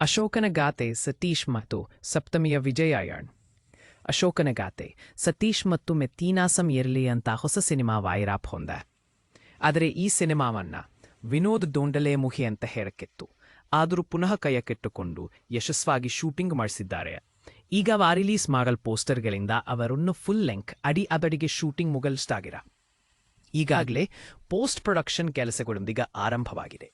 ಅಶೋಕನ ಗಾತೆ ಸತೀಶ್ ಮತ್ತು ಸಪ್ತಮಿಯ ವಿಜಯಾಯಣ್. ಅಶೋಕನ ಗಾತೆ ಸತೀಶ್ ಮತ್ತು ಮೆತ್ತೀನಾಸಂ ಇರಲಿ ಅಂತ ಹೊಸ ಸಿನಿಮಾ ವಾಯಿರಾಪ್ ಹೊಂದ. ಆದರೆ ಈ ಸಿನಿಮಾವನ್ನ ವಿನೋದ್ ದೋಂಡಲೆ ಮುಹಿ ಅಂತ ಹೇಳಕ್ಕಿತ್ತು ಆದರೂ ಪುನಃ ಕೈಯಕ್ಕಿಟ್ಟುಕೊಂಡು ಯಶಸ್ವಾಗಿ ಶೂಟಿಂಗ್ ಮಾಡಿಸಿದ್ದಾರೆ. ಈಗ ವಾ ರಿಲೀಸ್ ಮಾಡಲ್ ಪೋಸ್ಟರ್ಗಳಿಂದ ಅವರನ್ನು ಫುಲ್ ಲೆಂಕ್ ಅಡಿ ಅಬಡಿಗೆ ಶೂಟಿಂಗ್ ಮುಗಲ್ಸ್ತಾಗಿರ ಈಗಾಗಲೇ ಪೋಸ್ಟ್ ಪ್ರೊಡಕ್ಷನ್ ಕೆಲಸಗಳೊಂದಿಗೆ ಆರಂಭವಾಗಿದೆ.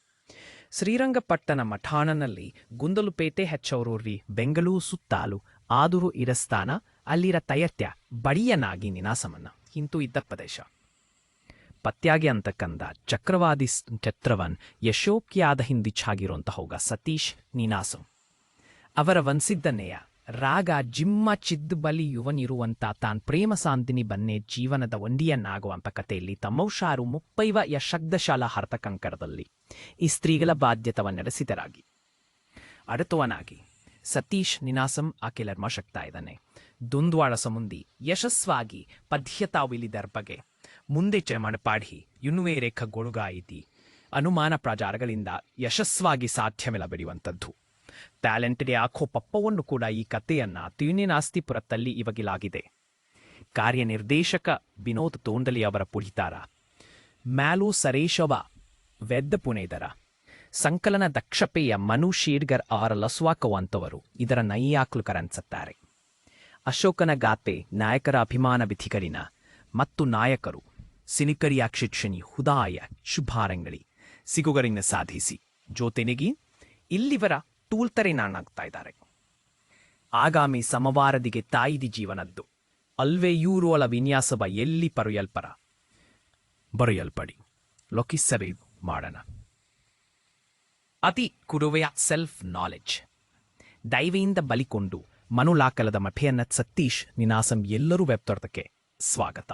ಶ್ರೀರಂಗಪಟ್ಟಣ ಮಠಾಣನಲ್ಲಿ ಗುಂದಲುಪೇಟೆ ಹೆಚ್ಚವರೂರಿ ಬೆಂಗಳೂರು ಸುತ್ತಾಲು ಆದುರು ಇರಸ್ತಾನ ಅಲ್ಲಿರ ತಯತ್ಯ ಬಡಿಯನಾಗಿ ನಿನಾಸಮನ್ನ. ಇಂತೂ ಇದ್ದ ಪ್ರದೇಶ. ಪತ್ಯಾಗೆ ಅಂತಕ್ಕಂದ ಚಕ್ರವಾದಿ ಛತ್ರವನ್ ಯಶೋಕ್ಯಾದ ಹಿಂದಿಚ್ಚಾಗಿರುವಂತ ಹೋಗ ಸತೀಶ್ ನೀನಾಸಂ. ಅವರ ವಂಸಿದ್ದನೆಯ ರಾಗ ಜಿಮ್ಮ ಚಿದ್ದು ಬಲಿ ಯುವನಿರುವಂತ ತಾನ್ ಪ್ರೇಮ ಸಾಂದಿನಿ ಬನ್ನೆ ಜೀವನದ ಒಂಡಿಯನ್ನಾಗುವಂತ ಕಥೆಯಲ್ಲಿ ತಮ್ಮೌಷಾರು ಮುಪ್ಪೈವ ಯಶಗ್ಧಶಾಲಾ ಹರ್ತಕಂಕರದಲ್ಲಿ ಈ ಸ್ತ್ರೀಗಳ ಬಾಧ್ಯತವನ್ನೆಡೆಸಿದರಾಗಿ ಅಡತುವನಾಗಿ ಸತೀಶ್ ನಿನಾಸಂ ಆಕೆಲರ್ಮ ಶಕ್ತಾ ಇದ್ದಾನೆ. ದುಂದ್ವಾಳ ಸಮುಂದಿ ಯಶಸ್ವಾಗಿ ಪದ್ಯತಾವಿಲಿದರ್ ಬಗೆ ಮುಂದೆ ಚಮಣ ಪಾಡಿ ಯುನುವೆ ರೇಖ ಗೊಳುಗಾಯಿತಿ ಅನುಮಾನ ಪ್ರಚಾರಗಳಿಂದ ಯಶಸ್ವಾಗಿ ಸಾಧ್ಯವಿಲ್ಲ ಬೆಳೆಯುವಂಥದ್ದು ಟ್ಯಾಲೆಂಟೆಡ್ ಆಖೋ ಪಪ್ಪವನ್ನು ಕೂಡ ಈ ಕಥೆಯನ್ನ ತ್ಯೂನಿನಾಸ್ತಿಪುರದಲ್ಲಿ ಇವಗಿಲಾಗಿದೆ. ಕಾರ್ಯನಿರ್ದೇಶಕ ವಿನೋದ್ ತೋಂಡಲಿ ಅವರ ಪುಳಿತಾರ. ಮ್ಯಾಲು ಸರೇಶವ, ವೆದ್ದ ಪುಣೇದರ ಸಂಕಲನ ದಕ್ಷಪೆಯ ಮನು ಶೀರ್ಗರ್ ಅವರ ಲಸ್ವಾಕವಂತವರು ಇದರ ನೈಯಾಕ್ಲುಕರನ್ಸುತ್ತಾರೆ ಅಶೋಕನ ಗಾತೆ ನಾಯಕರ ಅಭಿಮಾನ ವಿಧಿಗಳಿನ ಮತ್ತು ನಾಯಕರು ಸಿನಿಕರಿಯ ಶಿಕ್ಷಣಿ ಹುದಾಯ ಶುಭಾರಂಗಳಿ, ಸಿಗುಗರಿನ ಸಾಧಿಸಿ. ಜೊತೆನಿಗಿ, ಇಲ್ಲಿವರ ಟೂಲ್ತರೆ ನಾಣಾಗ್ತಾ ಇದ್ದಾರೆ. ಆಗಾಮಿ ಸಮವಾರದಿಗೆ ತಾಯಿದಿ ಜೀವನದ್ದು. ಅಲ್ವೇ ಯೂರೋಳ ವಿನ್ಯಾಸವ ಎಲ್ಲಿ ಪರೆಯಲ್ಪರ? ಬರೆಯಲ್ಪಡಿ. ಲೊಕಿಸರಿ ಮಾಡೋಣ. ಅತಿ ಕುರುವೆಯ ಸೆಲ್ಫ್ ನಾಲೆಡ್ಜ್. ದೈವೆಯಿಂದ ಬಲಿಕೊಂಡು ಮನುಲಾಕಲದ ಮಠೆಯನ್ನ ಸತೀಶ್ ನಿನಾಸಂ ಎಲ್ಲರೂ ವೆಬ್ತೊಡ್ದಕ್ಕೆ ಸ್ವಾಗತ.